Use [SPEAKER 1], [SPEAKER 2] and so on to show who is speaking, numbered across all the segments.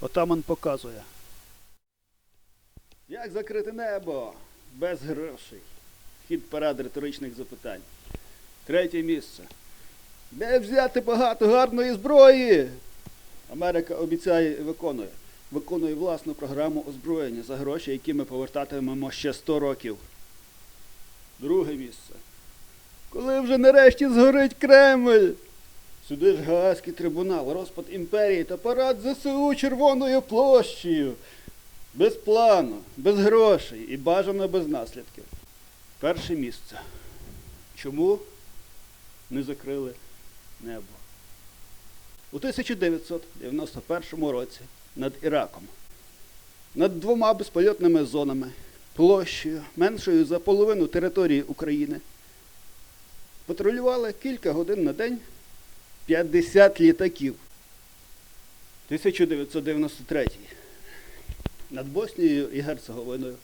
[SPEAKER 1] Отаман показує. Як закрити небо? Без грошей. Хід парад риторичних запитань. Третє місце. Де взяти багато гарної зброї? Америка обіцяє і виконує. Виконує власну програму озброєння за гроші, які ми повертатимемо ще 100 років. Друге місце. Коли вже нарешті згорить Кремль? Сюди ж Гаазький трибунал, розпад імперії та парад ЗСУ Червоною площею. Без плану, без грошей і бажано без наслідків. Перше місце. Чому не закрили небо? У 1991 році над Іраком, над двома безпольотними зонами, площею меншою за половину території України, патрулювали кілька годин на день 50 літаків. 1993 над Боснією і Герцеговиною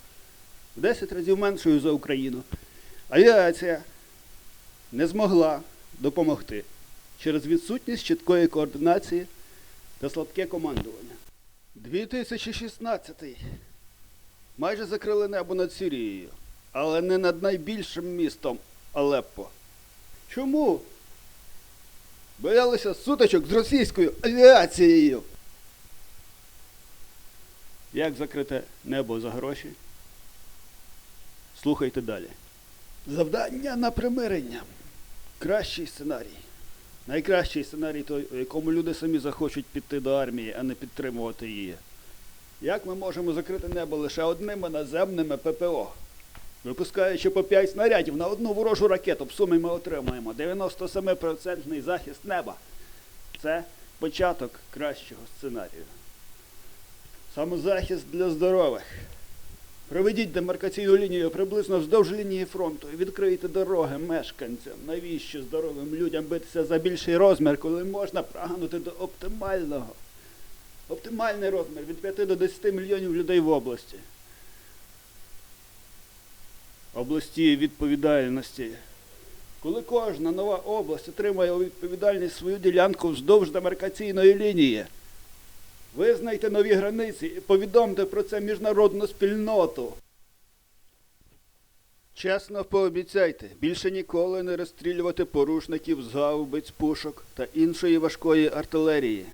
[SPEAKER 1] в 10 разів меншою за Україну. Авіація не змогла допомогти через відсутність чіткої координації та слабке командування. 2016 майже закрили небо над Сирією, але не над найбільшим містом Алеппо. Чому? Боялися сутичок з російською авіацією. Як закрите небо за гроші? Слухайте далі. Завдання на примирення. Кращий сценарій. Найкращий сценарій той, у якому люди самі захочуть піти до армії, а не підтримувати її. Як ми можемо закрити небо лише одними наземними ППО? Випускаючи по 5 снарядів на одну ворожу ракету, в сумі ми отримаємо 97% захист неба. Це початок кращого сценарію. Самозахист для здорових. Проведіть демаркаційну лінію приблизно вздовж лінії фронту і відкрийте дороги мешканцям. Навіщо здоровим людям битися за більший розмір, коли можна прагнути до оптимального? Оптимальний розмір від 5 до 10 мільйонів людей в області. Області відповідальності. Коли кожна нова область отримає у відповідальність свою ділянку вздовж демаркаційної лінії, визнайте нові границі і повідомте про це міжнародну спільноту. Чесно пообіцяйте більше ніколи не розстрілювати порушників з гаубиць, пушок та іншої важкої артилерії.